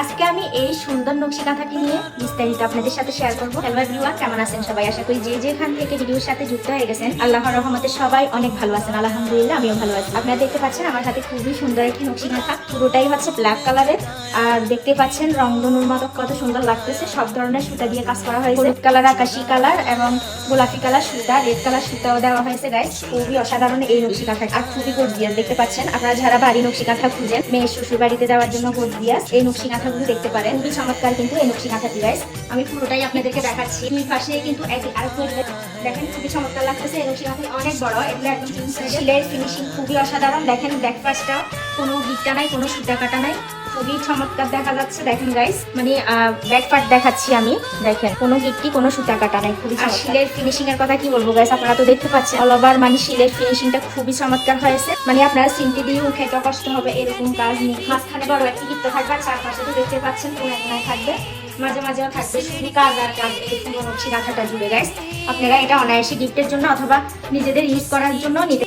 আজকে আমি এই সুন্দর নকশি কাঁথাটি নিয়ে বিস্তারিত আপনাদের সাথে শেয়ার করব। হ্যালো কেমন আছেন সবাই? আশা করি যে যেখান থেকে ভিডিওর সাথে যুক্ত হয়ে গেছেন, আল্লাহর রহমতে সবাই অনেক ভালো আছেন। আলহামদুলিল্লাহ, আমিও ভালো আছি। আপনারা দেখতে পাচ্ছেন আমার হাতে খুবই সুন্দর একটি নকশি কাঁথা। পুরোটাই হচ্ছে ব্ল্যাক কালারের আর দেখতে পাচ্ছেন রংধনুর মতো কত সুন্দর লাগতেছে। সব ধরনের সুতা দিয়ে কাজ করা হয়েছে। হলুদ কালার আকাশি কালার এবং গোলাপি কালার সুতা রেড কালার সুতাও দেওয়া হয়েছে গাইস খুবই অসাধারণ এই নকশি কাঁথা আর খুবই গর্জিয়াস দেখতে পাচ্ছেন। আপনারা যারা বাড়ি নকশি কাঁথা খুঁজেন, মেয়ের শ্বশুর বাড়িতে দেওয়ার জন্য গর্জিয়াস এই নকশি কাঁথাগুলো দেখতে পারেন খুবই চমৎকার কিন্তু এই নকশি কাঁথাটি গাইস আমি পুরোটাই আপনাদেরকে দেখাচ্ছি দুই পাশে কিন্তু এক আর দেখেন খুবই চমৎকার লাগতেছে এই নকশি কাঁথা অনেক বড় এগুলো একদম ফিনিশিং খুবই অসাধারণ দেখেন ব্যাক পাশটা কোনো গিটটা নাই কোনো সুতা কাটা নাই। খুবই চমৎকার দেখা যাচ্ছে দেখেন গাইস মানে ব্যাক পার্ট দেখাচ্ছি আমি দেখেন। কোনো গিটটি কোনো সুতা কাটা নাই খুবই আর শিলের ফিনিশিং এর কথা কি বলব গাইস আপনারা তো দেখতে পাচ্ছেন। অল ওভার মানে শিলের ফিনিশিংটা খুবই চমৎকার হয়েছে। মানে আপনারা সিমটি দিয়ে উঠে তো কষ্ট হবে এরকম কাজ নেই। মাঝখানে বড় একটি গিফট থাকবে আর চারপাশে তো দেখতে পাচ্ছেন কোন এক থাকবে। মাঝে মাঝে থাকবে শুধু কাজ আর কাজ এই নকশি কাঁথাটা জুড়ে গাইস আপনারা এটা অনায়াসে গিফটের জন্য অথবা নিজেদের ইউজ করার জন্য নিতে